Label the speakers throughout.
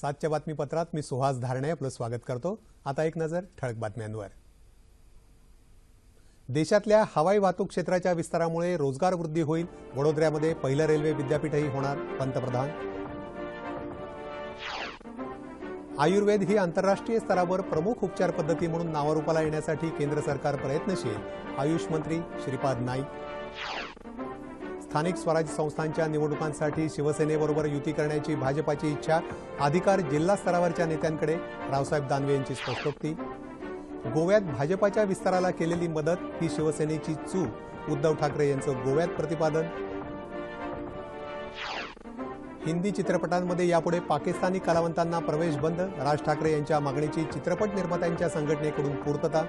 Speaker 1: सातच्या बातमीपत्रात मी सुहास धारणे आपलं स्वागत करतो. आता एक नजर ठळक बातम्यांवर. देशातल्या हवाई वाहतूक क्षेत्राच्या विस्तारामुळे रोजगार वृद्धी होईल. वडोदऱ्यामध्ये पहिलं रेल्वे विद्यापीठही होणार पंतप्रधान. आयुर्वेद ही आंतरराष्ट्रीय स्तरावर प्रमुख उपचार पद्धती म्हणून नावारूपाला येण्यासाठी केंद्र सरकार प्रयत्नशील आयुष मंत्री श्रीपाद नाईक. स्थानिक स्वराज्य संस्थांच्या निवडणुकांसाठी शिवसेनेबरोबर युती करण्याची भाजपाची इच्छा अधिकार जिल्हा स्तरावरच्या नेत्यांकडे. रावसाहेब दानवे यांची स्पष्टोक्ती. गोव्यात भाजपाच्या विस्ताराला केलेली मदत ही शिवसेनेची चूक उद्धव ठाकरे यांचं गोव्यात प्रतिपादन. हिंदी चित्रपटांमध्ये यापुढे पाकिस्तानी कलावंतांना प्रवेश बंद राज ठाकरे यांच्या मागणीची चित्रपट निर्मात्यांच्या संघटनेकडून पूर्तता.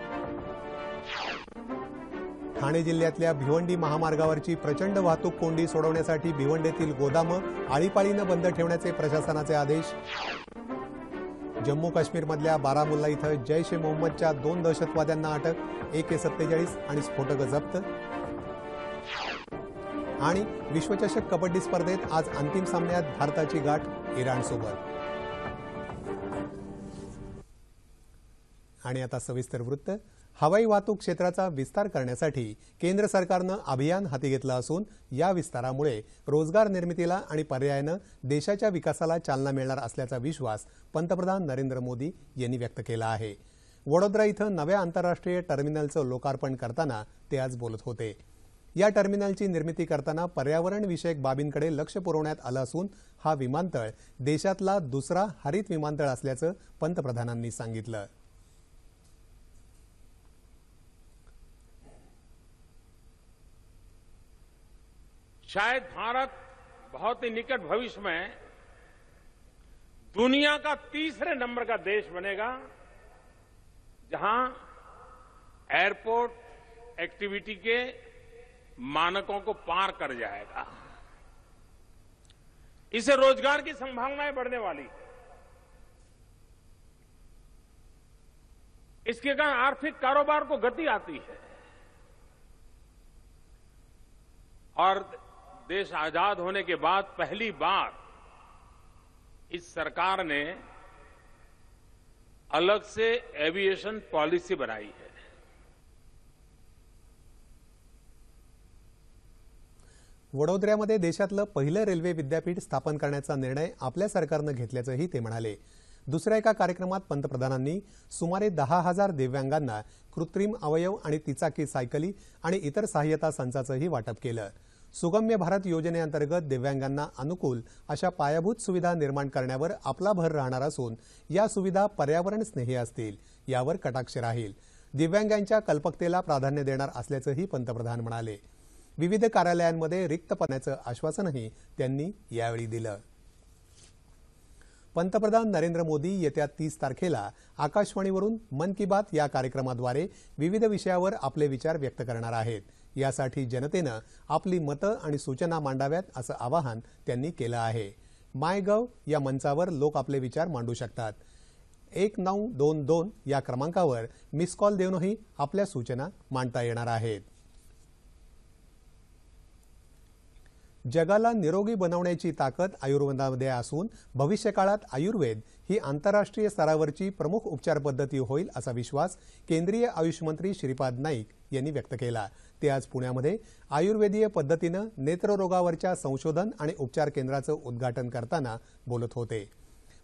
Speaker 1: ठाणे जिल्ह्यातल्या भिवंडी महामार्गावरची प्रचंड वाहतूक कोंडी सोडवण्यासाठी भिवंडीतील गोदामं आळीपाळीनं बंद ठेवण्याचे प्रशासनाचे आदेश. जम्मू काश्मीरमधल्या बारामुल्ला इथं जैश ए मोहम्मदच्या दोन दहशतवाद्यांना अटक ए के सत्तेचाळीस आणि स्फोटकं जप्त. आणि विश्वचषक कबड्डी स्पर्धेत आज अंतिम सामन्यात भारताची गाठ इराणसोबत. आणि आता सविस्तर वृत्त. हवाई वाहतूक क्षेत्राचा विस्तार करण्यासाठी केंद्र सरकारनं अभियान हाती घेतलं असून या विस्तारामुळे रोजगार निर्मितीला आणि पर्यायानं देशाच्या विकासाला चालना मिळणार असल्याचा विश्वास पंतप्रधान नरेंद्र मोदी यांनी व्यक्त केला आहे. वडोदरा इथं नव्या आंतरराष्ट्रीय टर्मिनलचं लोकार्पण करताना ते आज बोलत होते. या टर्मिनलची निर्मिती करताना पर्यावरणविषयक बाबींकडे लक्ष पुरवण्यात आलं असून हा विमानतळ देशातला दुसरा हरित विमानतळ असल्याचं पंतप्रधानांनी सांगितलं.
Speaker 2: शायद भारत बहुत ही निकट भविष्य में दुनिया का तीसरे नंबर का देश बनेगा, जहाँ एयरपोर्ट एक्टिविटी के मानकों को पार कर जाएगा। इससे रोज़गार की संभावनाएँ बढ़ने वाली। इसके कारण आर्थिक कारोबार को गति आती है। और देश आजाद होने के बाद पहली बार इस सरकार ने अलग से एविएशन पॉलिसी बनाई है।
Speaker 1: वडोदऱ्यामध्ये देशातलं पहिलं रेल्वे विद्यापीठ स्थापन करण्याचा निर्णय आपल्या सरकारनं घेतल्याचंही ते म्हणाले. दुसऱ्या एका कार्यक्रमात पंतप्रधानांनी सुमारे दहा हजार दिव्यांगांना कृत्रिम अवयव आणि तिचाकी सायकली आणि इतर सहाय्यता संचाचंही वाटप केलं. सुगम्य भारत योजनेअंतर्गत दिव्यांगांना अनुकूल अशा पायाभूत सुविधा निर्माण करण्यावर आपला भर राहणार असून या सुविधा पर्यावरण स्नेही असतील यावर कटाक्ष राहील. दिव्यांगांच्या कल्पकतेला प्राधान्य देणार असल्याचंही पंतप्रधान म्हणाले. विविध कार्यालयांमध्ये रिक्त पडण्याचं आश्वासनही त्यांनी यावेळी दिलं. पंतप्रधान नरेंद्र मोदी येत्या तीस तारखेला आकाशवाणीवरून मन की बात या कार्यक्रमाद्वारे विविध विषयावर आपले विचार व्यक्त करणार आहेत. यासाठी जनतेनं आपली मतं आणि सूचना मांडाव्यात असं आवाहन त्यांनी केलं आहे. मायगव या मंचावर लोक आपले विचार मांडू शकतात. एक नऊ दोन दोन या क्रमांकावर मिस कॉल देऊनही आपल्या सूचना मांडता येणार आहेत. जगाला निरोगी बनवण्याची ताकद आयुर्वेदामध्ये असून भविष्यकाळात आयुर्वेद ही आंतरराष्ट्रीय स्तरावरची प्रमुख उपचार पद्धती होईल असा विश्वास केंद्रीय आयुष मंत्री श्रीपाद नाईक यांनी व्यक्त केला. ते आज पुण्यामध्ये आयुर्वेदीय पद्धतीनं नेत्ररोगावरच्या संशोधन आणि उपचार केंद्राचं उद्घाटन करताना बोलत होते.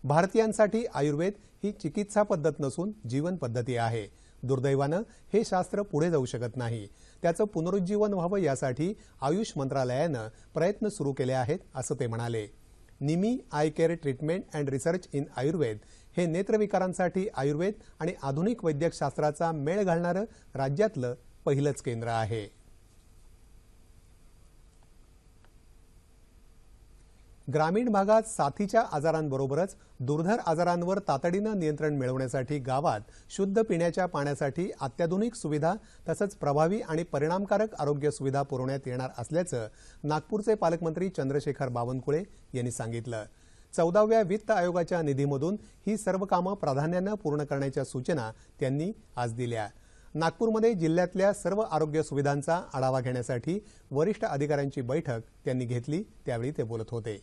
Speaker 1: भारतीयांसाठी आयुर्वेद ही चिकित्सा पद्धत नसून जीवन पद्धती आहे. दुर्दैवानं हे शास्त्र पुढे जाऊ शकत नाही. त्याचं पुनरुज्जीवन व्हावं यासाठी आयुष मंत्रालयानं प्रयत्न सुरू केले आहेत असं ते म्हणाले. निमी eye care treatment and research in Ayurveda हे नेत्रविकारांसाठी आयुर्वेद आणि आधुनिक वैद्यकशास्त्राचा मेळ घालणारं राज्यातलं पहिलंच केंद्र आहे. ग्रामीण भागात साथीच्या आजारांबरोबरच दुर्धर आजारांवर तातडीनं नियंत्रण मिळवण्यासाठी गावात शुद्ध पिण्याच्या पाण्यासाठी अत्याधुनिक सुविधा तसंच प्रभावी आणि परिणामकारक आरोग्य सुविधा पुरवण्यात येणार असल्याचं नागपूरचे पालकमंत्री चंद्रशेखर बावनकुळे यांनी सांगितलं. चौदाव्या वित्त आयोगाच्या निधीमधून ही सर्व कामं प्राधान्यानं पूर्ण करण्याच्या सूचना त्यांनी आज दिल्या. नागपूरमध्ये जिल्ह्यातल्या सर्व आरोग्य सुविधांचा आढावा घेण्यासाठी वरिष्ठ अधिकाऱ्यांची बैठक त्यांनी घेतली त्यावेळी ते बोलत होते.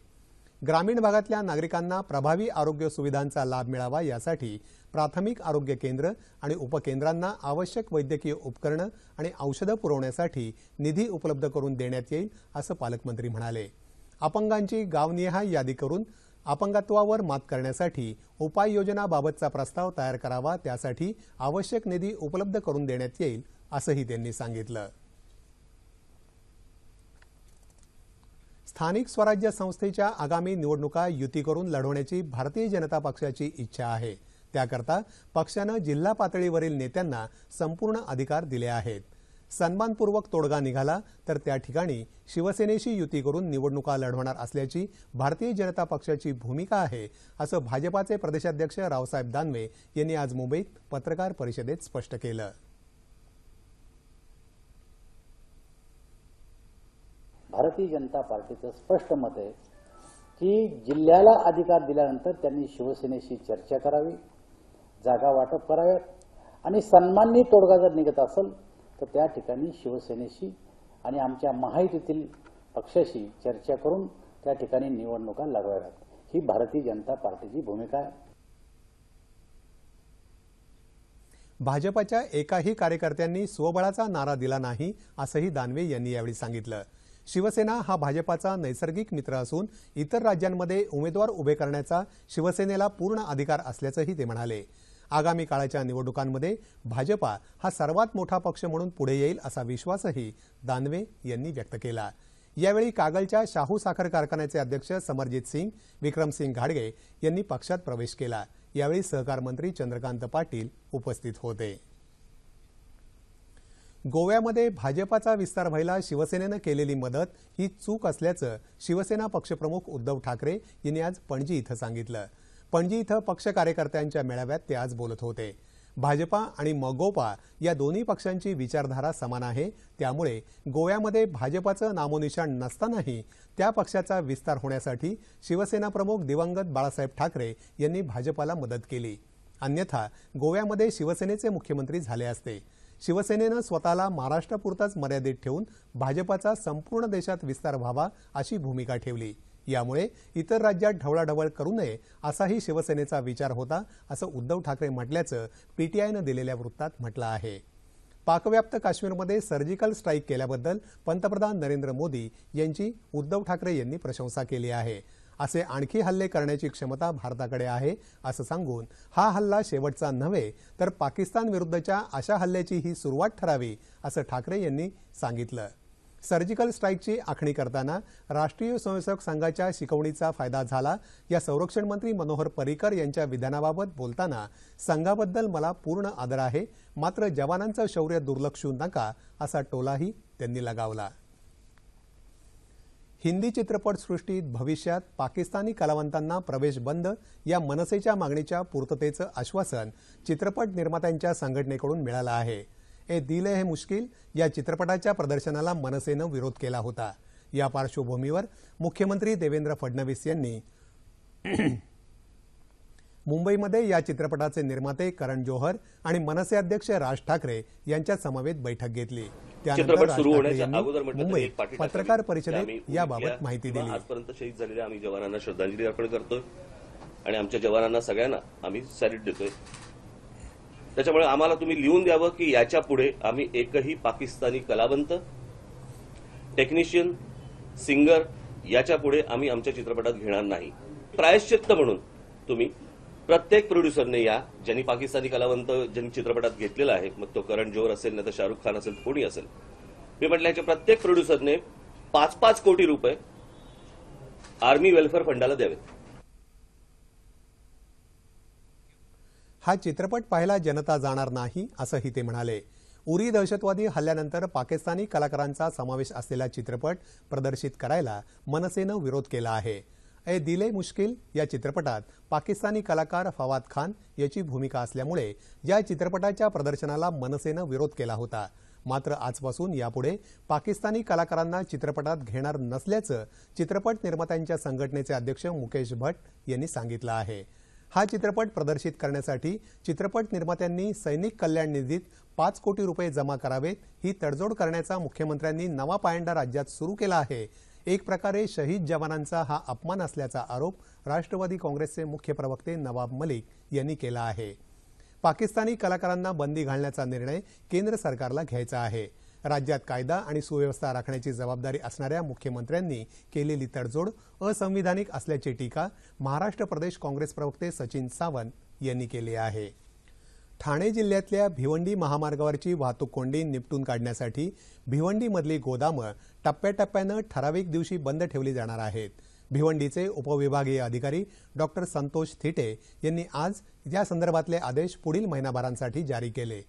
Speaker 1: ग्रामीण भागातल्या नागरिकांना प्रभावी आरोग्य सुविधांचा लाभ मिळावा यासाठी प्राथमिक आरोग्य केंद्र आणि उपकेंद्रांना आवश्यक वैद्यकीय उपकरणं आणि औषधं पुरवण्यासाठी निधी उपलब्ध करून देण्यात येईल असं पालकमंत्री म्हणाले. अपंगांची गावनिहाय यादी करून अपंगत्वावर मात करण्यासाठी उपाययोजनाबाबतचा प्रस्ताव तयार करावा त्यासाठी आवश्यक निधी उपलब्ध करून देण्यात येईल असंही त्यांनी सांगितलं. स्थानिक स्वराज्य संस्थेच्या आगामी निवडणुका युती करून लढवण्याची भारतीय जनता पक्षाची इच्छा आहे. त्याकरता पक्षानं जिल्हा पातळीवरील नेत्यांना संपूर्ण अधिकार दिले आहेत. सन्मानपूर्वक तोडगा निघाला तर त्या ठिकाणी शिवसेनेशी युती करून निवडणुका लढवणार असल्याची भारतीय जनता पक्षाची भूमिका आहे असं भाजपाचे प्रदेशाध्यक्ष रावसाहेब दानवे यांनी आज मुंबईत पत्रकार परिषदेत स्पष्ट केलं.
Speaker 3: भारतीय जनता पार्टीचं स्पष्ट मत आहे की जिल्ह्याला अधिकार दिल्यानंतर त्यांनी शिवसेनेशी चर्चा करावी जागा वाटप कराव्यात आणि सन्माननी तोडगा जर निघत असेल तर त्या ठिकाणी शिवसेनेशी आणि आमच्या महायुतीतील पक्षाशी चर्चा करून त्या ठिकाणी निवडणुका लढवाव्यात. ही भारतीय जनता पार्टीची भूमिका आहे.
Speaker 1: भाजपाच्या एकाही कार्यकर्त्यांनी स्वबळाचा नारा दिला नाही असंही दानवे यांनी यावेळी सांगितलं. शिवसेना हा भाजपाचा नैसर्गिक मित्र असून इतर राज्यांमध्ये उमेदवार उभे करण्याचा शिवसेनेला पूर्ण अधिकार असल्याचंही ते म्हणाले. आगामी काळाच्या निवडणुकांमध्ये भाजपा हा सर्वात मोठा पक्ष म्हणून पुढे येईल असा विश्वासही दानवे यांनी व्यक्त केला. यावेळी कागलच्या शाहू साखर कारखान्याचे अध्यक्ष समरजित सिंग विक्रमसिंग घाडगे यांनी पक्षात प्रवेश केला. यावेळी सहकार मंत्री चंद्रकांत पाटील उपस्थित होते. गोव्यामध्ये भाजपाचा विस्तार व्हायला शिवसेनेनं केलेली मदत ही चूक असल्याचं शिवसेना पक्षप्रमुख उद्धव ठाकरे यांनी आज पणजी इथं सांगितलं. पणजी इथं पक्ष कार्यकर्त्यांच्या मेळाव्यात ते आज बोलत होते. भाजपा आणि मगोपा या दोन्ही पक्षांची विचारधारा समान आहे. त्यामुळे गोव्यामध्ये भाजपाचं नामोनिशाण नसतानाही त्या पक्षाचा विस्तार होण्यासाठी शिवसेना प्रमुख दिवंगत बाळासाहेब ठाकरे यांनी भाजपाला मदत केली. अन्यथा गोव्यामध्ये शिवसेनेचे मुख्यमंत्री झाले असते. शिवसेनेनं स्वतःला महाराष्ट्रापुरताच मर्यादित ठेवून भाजपाचा संपूर्ण देशात विस्तार व्हावा अशी भूमिका ठेवली. यामुळे इतर राज्यात ढवळाढवळ करू नये असाही शिवसेनेचा विचार होता असं उद्धव ठाकरे म्हटल्याचं पीटीआयनं दिलेल्या वृत्तात म्हटलं आहे. पाकव्याप्त काश्मीरमध्ये सर्जिकल स्ट्राईक केल्याबद्दल पंतप्रधान नरेंद्र मोदी यांची उद्धव ठाकरे यांनी प्रशंसा केली आहे. असे आणखी हल्ले करण्याची क्षमता भारताकडे आहे असं सांगून हा हल्ला शेवटचा नव्हे तर पाकिस्तान विरुद्धच्या अशा हल्ल्याची ही सुरुवात ठरावी असं ठाकरे यांनी सांगितलं. सर्जिकल स्ट्राईकची आखणी करताना राष्ट्रीय स्वयंसेवक संघाच्या शिकवणीचा फायदा झाला या संरक्षण मंत्री मनोहर पर्रिकर यांच्या विधानाबाबत बोलताना संघाबद्दल मला पूर्ण आदर आहे मात्र जवानांचं शौर्य दुर्लक्षू नका असा टोलाही त्यांनी लगावला. हिंदी चित्रपटसृष्टीत भविष्यात पाकिस्तानी कलावंतांना प्रवेश बंद या मनसेच्या मागणीच्या पूर्ततेचं आश्वासन चित्रपट निर्मात्यांच्या संघटनेकडून मिळालं आहे. ए दिल हे मुश्किल या चित्रपटाच्या प्रदर्शनाला मनसेनं विरोध केला होता. या पार्श्वभूमीवर मुख्यमंत्री देवेंद्र फडणवीस यांनी मुंबईमध्ये या चित्रपटाचे निर्माते करण जोहर आणि मनसे अध्यक्ष राज ठाकरे यांच्या समवेत बैठक घेतली.
Speaker 4: चित्रपट सुरू होण्याच्या अगोदर म्हटलं
Speaker 1: पत्रकार परिषदेत याबाबत माहिती दिली.
Speaker 4: आजपर्यंत शहीद झालेल्या आम्ही जवानांना श्रद्धांजली अर्पण करतोय आणि आमच्या जवानांना सगळ्यांना आम्ही सॅल्यूट देतोय. त्याच्यामुळे आम्हाला तुम्ही लिहून द्यावं की याच्यापुढे आम्ही एकही पाकिस्तानी कलावंत टेक्निशियन सिंगर याच्यापुढे आम्ही आमच्या चित्रपटात घेणार नाही. प्रायश्चित्त म्हणून तुम्ही प्रत्येक प्रोड्युसरने या ज्यांनी पाकिस्तानी कलावंत ज्यांनी चित्रपटात घेतलेला आहे मग तो करण जोहर असेल नाही तर शाहरुख खान असेल कोणी असेल. मी म्हटलं याच्या प्रत्येक प्रोड्युसरने पाच पाच कोटी रुपये आर्मी वेलफेअर फंडाला द्यावेत.
Speaker 1: हा चित्रपट पाहायला जनता जाणार नाही असंही ते म्हणाले. उरी दहशतवादी हल्ल्यानंतर पाकिस्तानी कलाकारांचा समावेश असलेला चित्रपट प्रदर्शित करायला मनसेनं विरोध केला आहे. ए दिले मुश्किल या चित्रपटात पाकिस्तानी कलाकार फवाद खान याची भूमिका असल्यामुळे या चित्रपटाच्या प्रदर्शनाला मनसेनं विरोध केला होता. मात्र आजपासून यापुढे पाकिस्तानी कलाकारांना चित्रपटात घेणार नसल्याचं चित्रपट निर्मात्यांच्या संघटनेचे अध्यक्ष मुकेश भट्ट यांनी सांगितलं आहे. हा चित्रपट प्रदर्शित करण्यासाठी चित्रपट निर्मात्यांनी सैनिक कल्याण निधीत पाच कोटी रुपये जमा करावेत ही तडजोड करण्याचा मुख्यमंत्र्यांनी नवा पायंडा राज्यात सुरू केला आहे एक प्रकारे शहीद जवानांचा हा अपमान असल्याचा आरोप राष्ट्रवादी काँग्रेसचे मुख्य प्रवक्ते नवाब मलिक यांनी केला आहे. पाकिस्तानी कलाकारांना बंदी घालण्याचा निर्णय केंद्र सरकारला घ्यायचा आहे. राज्यात कायदा आणि सुव्यवस्था राखण्याची जबाबदारी असणाऱ्या मुख्यमंत्र्यांनी केलेली तडजोड असंविधानिक असल्याची टीका महाराष्ट्र प्रदेश काँग्रेस प्रवक्ते सचिन सावंत यांनी केली आहे. ठाणे जिल्ह्यातल्या भिवंडी महामार्गावरची वाहतूक कोंडी निपटून काढण्यासाठी भिवंडीमधली गोदामं टप्प्याटप्प्यानं ठराविक दिवशी बंद ठेवली जाणार आहेत. भिवंडीचे उपविभागीय अधिकारी डॉक्टर संतोष थिटे यांनी आज या संदर्भातले आदेश पुढील महिनाभरांसाठी जारी केले.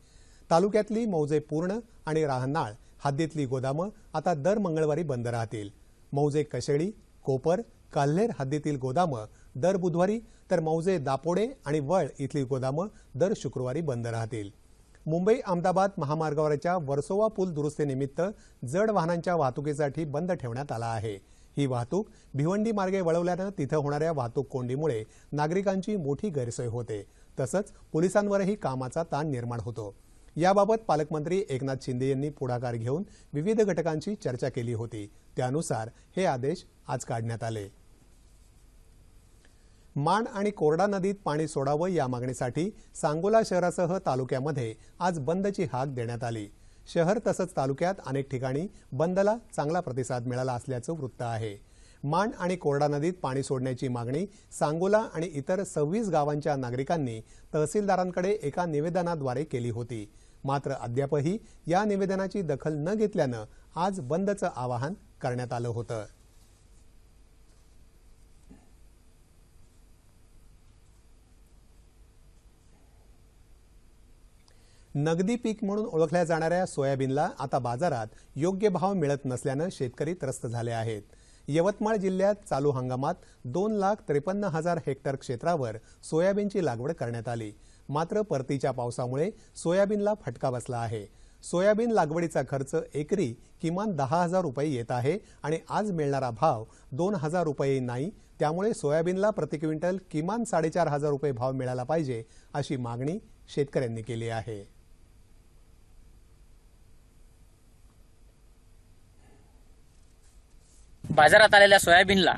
Speaker 1: तालुक्यातली मौजे पूर्ण आणि राहनाळ हद्दीतली गोदामं आता दर मंगळवारी बंद राहतील. मौजे कशेळी कोपर काल्हेर हद्दीतील गोदामं दर बुधवारी तर मौजे दापोडे आणि वळ इथली गोदामं दर शुक्रवारी बंद राहतील. मुंबई अहमदाबाद महामार्गावरच्या वर्सोवा पूल दुरुस्तीनिमित्त जड वाहनांच्या वाहतुकीसाठी बंद ठेवण्यात आला आहे. ही वाहतूक भिवंडी मार्गे वळवल्यानं तिथं होणाऱ्या वाहतूक कोंडीमुळे नागरिकांची मोठी गैरसोय होते. तसंच पोलिसांवरही कामाचा ताण निर्माण होतो. याबाबत पालकमंत्री एकनाथ शिंदे यांनी पुढाकार घेऊन विविध घटकांशी चर्चा केली होती. त्यानुसार हे आदेश आज काढण्यात आले. माण आणि कोरडा नदीत पाणी सोडावं या मागणीसाठी सांगोला शहरासह तालुक्यामध्ये आज बंदची हाक देण्यात आली. शहर तसंच तालुक्यात अनेक ठिकाणी बंदला चांगला प्रतिसाद मिळाला असल्याचं वृत्त आहे. माण आणि कोरडा नदीत पाणी सोडण्याची मागणी सांगोला आणि इतर सव्वीस गावांच्या नागरिकांनी तहसीलदारांकडे एका निवेदनाद्वारे केली होती. मात्र अद्यापही या निवेदनाची दखल न घेतल्यानं आज बंदचं आवाहन करण्यात आलं होतं. नगदी पीक म्हणून ओळखल्या जाणाऱ्या सोयाबीनला आता बाजारात योग्य भाव मिळत नसल्यानं शेतकरी त्रस्त झाले आहेत. यवतमाळ जिल्ह्यात चालू हंगामात दोन लाख त्रेपन्न हजार हेक्टर क्षेत्रावर सोयाबीनची लागवड करण्यात आली. मात्र परतीच्या पावसामुळे सोयाबीनला फटका बसला आहे. सोयाबीन लागवडीचा खर्च एकरी किमान दहा हजार रुपये येत आहे आणि आज मिळणारा भाव दोन हजार रुपये नाही. त्यामुळे सोयाबीनला प्रति क्विंटल किमान साडेचार हजार रुपये भाव मिळाला पाहिजे अशी मागणी शेतकऱ्यांनी केली आहे.
Speaker 5: बाजारात आलेल्या सोयाबीनला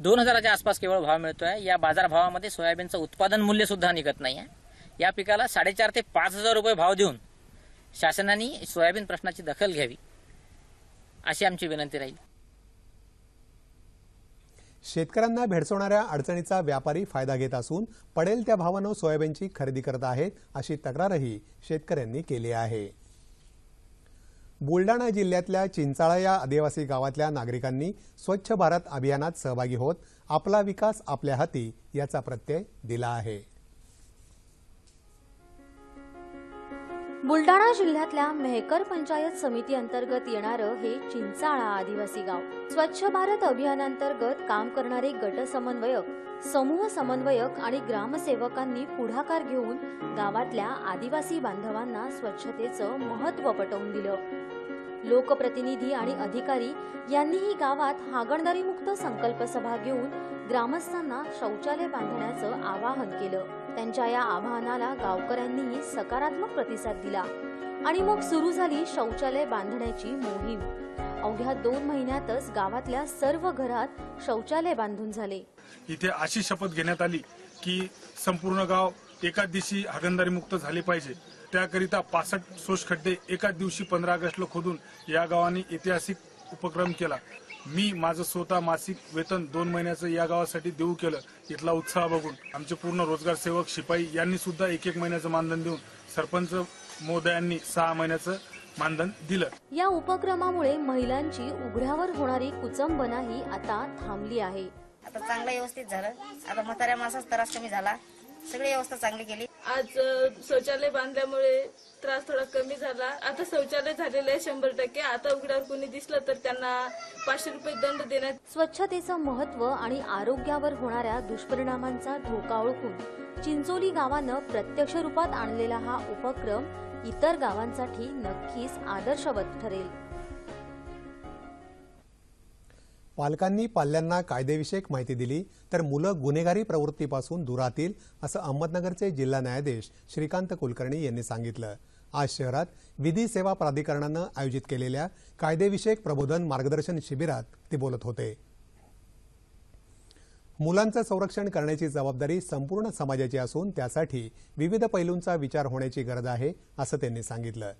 Speaker 5: दोन हजाराच्या आसपास केवळ भाव मिळतोय. या बाजारभावामध्ये सोयाबीनचं उत्पादन मूल्य सुद्धा निघत नाही आहे या पिकाला साडेचार ते पाच हजार रुपये भाव देऊन शासनाने सोयाबीन प्रश्नाची दखल घ्यावी अशी आमची विनंती राहील.
Speaker 1: शेतकऱ्यांना भेडसवणाऱ्या अडचणीचा व्यापारी फायदा घेत असून पडेल त्या भावानं सोयाबीनची खरेदी करत आहेत अशी तक्रारही शेतकऱ्यांनी केली आहे. बुलडाणा जिल्ह्यातल्या चिंचाळा या आदिवासी गावातल्या नागरिकांनी स्वच्छ भारत अभियानात सहभागी होत आपला विकास आपल्या हाती याचा प्रत्यय दिला आहे.
Speaker 6: बुलडाणा जिल्ह्यातल्या मेहकर पंचायत समिती अंतर्गत येणारं हे चिंचाळा आदिवासी गाव. स्वच्छ भारत अभियानांतर्गत काम करणारे गट समन्वयक समूह समन्वयक आणि ग्रामसेवकांनी पुढाकार घेऊन गावातल्या आदिवासी बांधवांना स्वच्छतेचं महत्त्व पटवून दिलं. लोकप्रतिनिधी आणि अधिकारी यांनीही गावात हागणदारीमुक्त संकल्प सभा घेऊन ग्रामस्थांना शौचालय बांधण्याचं आवाहन केलं. त्यांच्या या आवाहनाला गावकऱ्यांनीही सकारात्मक प्रतिसाद दिला. आणि मग सुरू झाली शौचालय बांधण्याची मोहीम. अवघ्या दोन महिन्यातच गावातल्या सर्व घरात शौचालय बांधून झाले.
Speaker 7: इथे अशी शपथ घेण्यात आली की संपूर्ण गाव एकाच दिवशी हागणदारी मुक्त झाले पाहिजे. त्याकरिता पासष्ट शोष खड्डे एकाच दिवशी पंधरा ऑगस्टला खोदून या गावाने ऐतिहासिक उपक्रम केला. मी माझं स्वतः मासिक वेतन दोन महिन्याचं या गावासाठी देऊ केलं इथला उत्साह बघून. आमचे पूर्ण रोजगार सेवक शिपाई यांनी सुद्धा एक एक महिन्याचं मानधन देऊन सरपंच महोदयांनी सहा महिन्याचं मानधन दिलं.
Speaker 6: या उपक्रमामुळे महिलांची उघड्यावर होणारी कुचंबनाही आता थांबली आहे.
Speaker 8: आता चांगलं व्यवस्थित झालं. आता म्हाताऱ्या माणसाचा त्रास कमी झाला. सगळी व्यवस्था चांगली केली.
Speaker 9: आज शौचालय बांधल्यामुळे त्रास थोडा कमी झाला. आता शौचालय झालेलं आहे शंभर टक्के. आता उघड्यावर कोणी दिसलं तर त्यांना पाचशे रुपये दंड देण्यात
Speaker 6: स्वच्छतेचं महत्त्व आणि आरोग्यावर होणाऱ्या दुष्परिणामांचा धोका ओळखून चिंचोली गावानं प्रत्यक्ष रूपात आणलेला हा उपक्रम इतर गावांसाठी नक्कीच आदर्शवत ठरेल.
Speaker 1: पालकांनी पाल्यांना कायदेविषयक माहिती दिली तर मुलं गुन्हेगारी प्रवृत्तीपासून दुरातील असं अहमदनगरचे जिल्हा न्यायाधीश श्रीकांत कुलकर्णी यांनी सांगितलं. आज शहरात विधी सेवा प्राधिकरणानं आयोजित केलेल्या कायदेविषयक प्रबोधन मार्गदर्शन शिबिरात ते बोलत होते. मुलांचं संरक्षण करण्याची जबाबदारी संपूर्ण समाजाची असून त्यासाठी विविध पैलूंचा विचार होण्याची गरज आहे असं त्यांनी सांगितलं.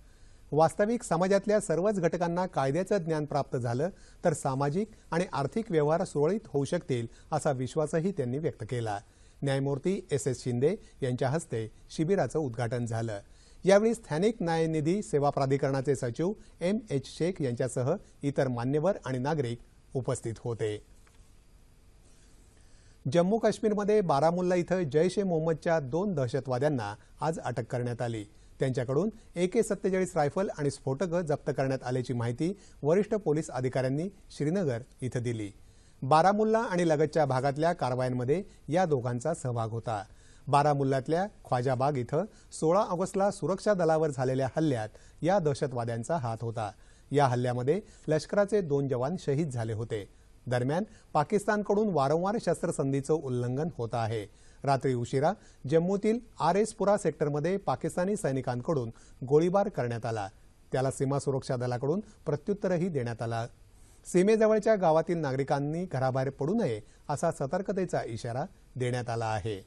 Speaker 1: वास्तविक समाजातल्या सर्वच घटकांना कायद्याचं ज्ञान प्राप्त झालं तर सामाजिक आणि आर्थिक व्यवहार सुरळीत होऊ शकतील असा विश्वासही त्यांनी व्यक्त केला. न्यायमूर्ती एस एस शिंदे यांच्या हस्ते शिबिराचं उद्घाटन झालं. यावेळी स्थानिक न्यायनिधी सेवा प्राधिकरणाचे सचिव एम एच शेख यांच्यासह इतर मान्यवर आणि नागरिक उपस्थित होते. जम्मू काश्मीरमध्ये बारामुल्ला इथं जैश ए मोहम्मदच्या दोन दहशतवाद्यांना आज अटक करण्यात आली. त्यांच्याकडून एके सत्तेचाळीस रायफल आणि स्फोटकं जप्त करण्यात आल्याची माहिती वरिष्ठ पोलीस अधिकाऱ्यांनी श्रीनगर इथं दिली. बारामुल्ला आणि लगतच्या भागातल्या कारवायांमध्ये या दोघांचा सहभाग होता. बारामुल्ल्यातल्या ख्वाजाबाग इथं सोळा ऑगस्टला सुरक्षा दलावर झालेल्या हल्ल्यात या दहशतवाद्यांचा हात होता. या हल्ल्यामध्ये लष्कराचे दोन जवान शहीद झाले होते. दरम्यान पाकिस्तानकडून वारंवार शस्त्रसंधीचं उल्लंघन होत आहे. रात्री उशिरा जम्मूतील आर एस पुरा सेक्टरमध्ये पाकिस्तानी सैनिकांकडून गोळीबार करण्यात आला. त्याला सीमा सुरक्षा दलाकडून प्रत्युत्तरही देण्यात आलं. सीमेजवळच्या गावातील नागरिकांनी घराबाहेर पडू नये असा सतर्कतेचा इशारा देण्यात आला आहे.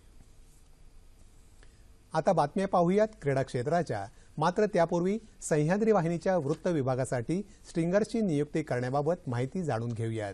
Speaker 1: आता बातम्या पाहूयात क्रीडा क्षेत्राच्या. मात्र त्यापूर्वी सह्याद्री वाहिनीच्या वृत्त विभागासाठी स्ट्रिंगर्सची नियुक्ती करण्याबाबत माहिती जाणून घेऊयात.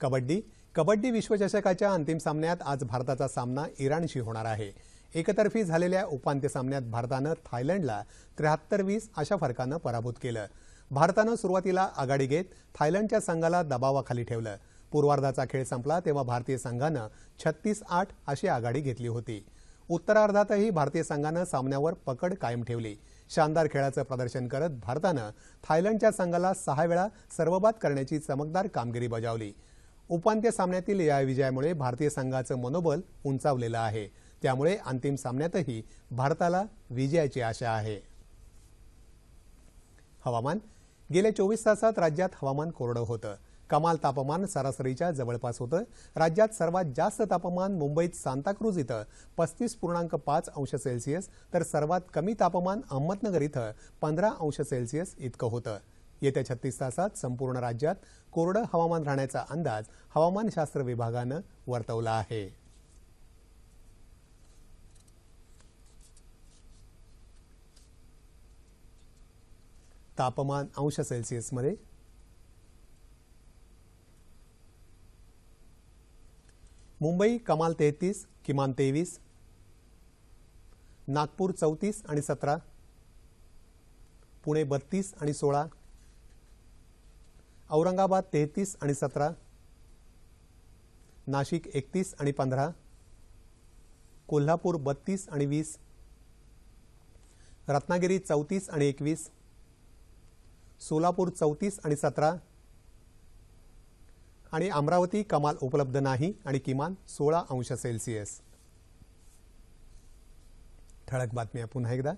Speaker 1: कबड्डी. कबड्डी विश्वचषकाच्या अंतिम सामन्यात आज भारताचा सामना इराणशी होणार आहे. एकतर्फी झालेल्या उपांत्य सामन्यात भारतानं थायलंडला त्र्याहत्तर वीस अशा फरकानं पराभूत केलं. भारतानं सुरुवातीला आघाडी घेत थायलंडच्या संघाला दबावाखाली ठेवलं. पूर्वार्धाचा खेळ संपला तेव्हा भारतीय संघानं छत्तीस आठ अशी आघाडी घेतली होती. उत्तरार्धातही भारतीय संघानं सामन्यावर पकड कायम ठेवली. शानदार खेळाचं प्रदर्शन करत भारतानं थायलंडच्या संघाला सहा वेळा सर्वबाद करण्याची चमकदार कामगिरी बजावली. उपांत्य सामन्यातील या विजयामुळे भारतीय संघाचं मनोबल उंचावलेलं आहे. त्यामुळे अंतिम सामन्यातही भारताला विजयाची आशा आहे. हवामान. गेल्या चोवीस तासात राज्यात हवामान कोरडं होतं. कमाल तापमान सरासरीच्या जवळपास होतं. राज्यात सर्वात जास्त तापमान मुंबईत सांताक्रूज इथं पस्तीस पूर्णांक पाच अंश सेल्सिअस तर सर्वात कमी तापमान अहमदनगर इथं पंधरा अंश सेल्सिअस इतकं होतं. येत्या छत्तीस तासात संपूर्ण राज्यात कोरडं हवामान राहण्याचा अंदाज हवामानशास्त्र विभागानं वर्तवला आहे. तापमान अंश सेल्सिअसमध्ये मुंबई कमाल तेहतीस किमान तेवीस नागपूर चौतीस आणि सतरा पुणे बत्तीस आणि सोळा औरंगाबाद तेहतीस आणि सतरा. नाशिक एकतीस आणि पंधरा. कोल्हापूर बत्तीस आणि वीस. रत्नागिरी चौतीस आणि एकवीस. सोलापूर चौतीस आणि सतरा. आणि अमरावती कमाल उपलब्ध नाही आणि किमान सोळा अंश सेल्सिअस. ठळक बातम्या पुन्हा एकदा.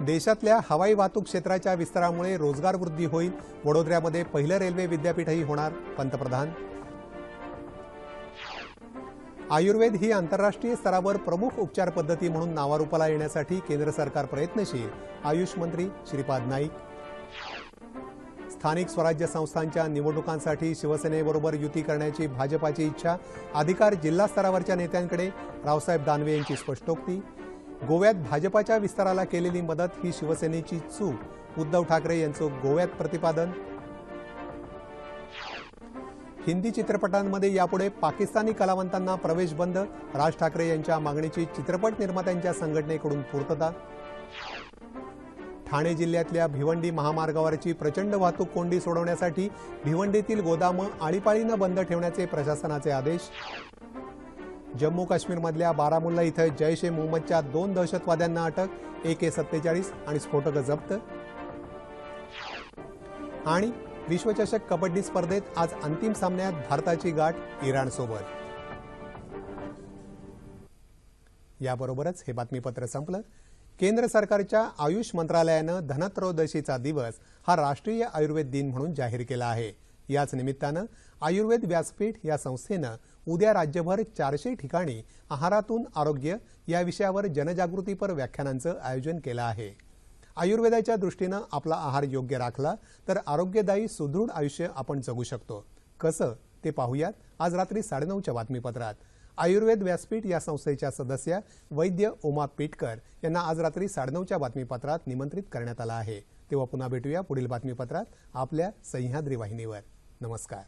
Speaker 1: देशातल्या हवाई वाहतूक क्षेत्राच्या विस्तारामुळे रोजगार वृद्धी होईल. वडोदऱ्यामध्ये पहिलं रेल्वे विद्यापीठही होणार पंतप्रधान. आयुर्वेद ही आंतरराष्ट्रीय स्तरावर प्रमुख उपचार पद्धती म्हणून नावारूपाला येण्यासाठी केंद्र सरकार प्रयत्नशील आयुष मंत्री श्रीपाद नाईक. स्थानिक स्वराज्य संस्थांच्या निवडणुकांसाठी शिवसेनेबरोबर युती करण्याची भाजपाची इच्छा अधिकार जिल्हा स्तरावरच्या नेत्यांकडे रावसाहेब दानवे यांची स्पष्टोक्ती. गोव्यात भाजपाच्या विस्ताराला केलेली मदत ही शिवसेनेची चूक. उद्धव ठाकरे यांचं गोव्यात प्रतिपादन. हिंदी चित्रपटांमध्ये यापुढे पाकिस्तानी कलावंतांना प्रवेश बंद. राज ठाकरे यांच्या मागणीची चित्रपट निर्मात्यांच्या संघटनेकडून पूर्तता. ठाणे जिल्ह्यातल्या भिवंडी महामार्गावरची प्रचंड वाहतूक कोंडी सोडवण्यासाठी भिवंडीतील गोदामं आळीपाळीनं बंद ठेवण्याचे प्रशासनाचे आदेश. जम्मू काश्मीरमधल्या बारामुल्ला इथं जैश ए मोहम्मदच्या दोन दहशतवाद्यांना अटक ए के सत्तेचाळीस आणि स्फोटकं जप्त. आणि विश्वचषक कबड्डी स्पर्धेत आज अंतिम सामन्यात भारताची गाठ इराणसोबत. याबरोबरच हे बातमीपत्र संपलं. केंद्र सरकारच्या आयुष मंत्रालयानं धनत्रयोदशीचा दिवस हा राष्ट्रीय आयुर्वेद दिन म्हणून जाहीर केला आहे. याच निमित्तानं आयुर्वेद व्यासपीठ या संस्थेनं उद्या राज्यभर चारशे ठिकाणी आहारातून आरोग्य या विषयावर जनजागृतीपर व्याख्यानांचं आयोजन केलं आहे. आयुर्वेदाच्या दृष्टीनं आपला आहार योग्य राखला तर आरोग्यदायी सुदृढ आयुष्य आपण जगू शकतो. कसं ते पाहूयात आज रात्री साडेनऊच्या बातमीपत्रात. आयुर्वेद व्यासपीठ या संस्थेच्या सदस्या वैद्य उमा पेटकर यांना आज रात्री साडेनऊच्या बातमीपत्रात निमंत्रित करण्यात आलं आहे. तेव्हा पुन्हा भेटूया पुढील बातमीपत्रात आपल्या सह्याद्री वाहिनीवर. नमस्कार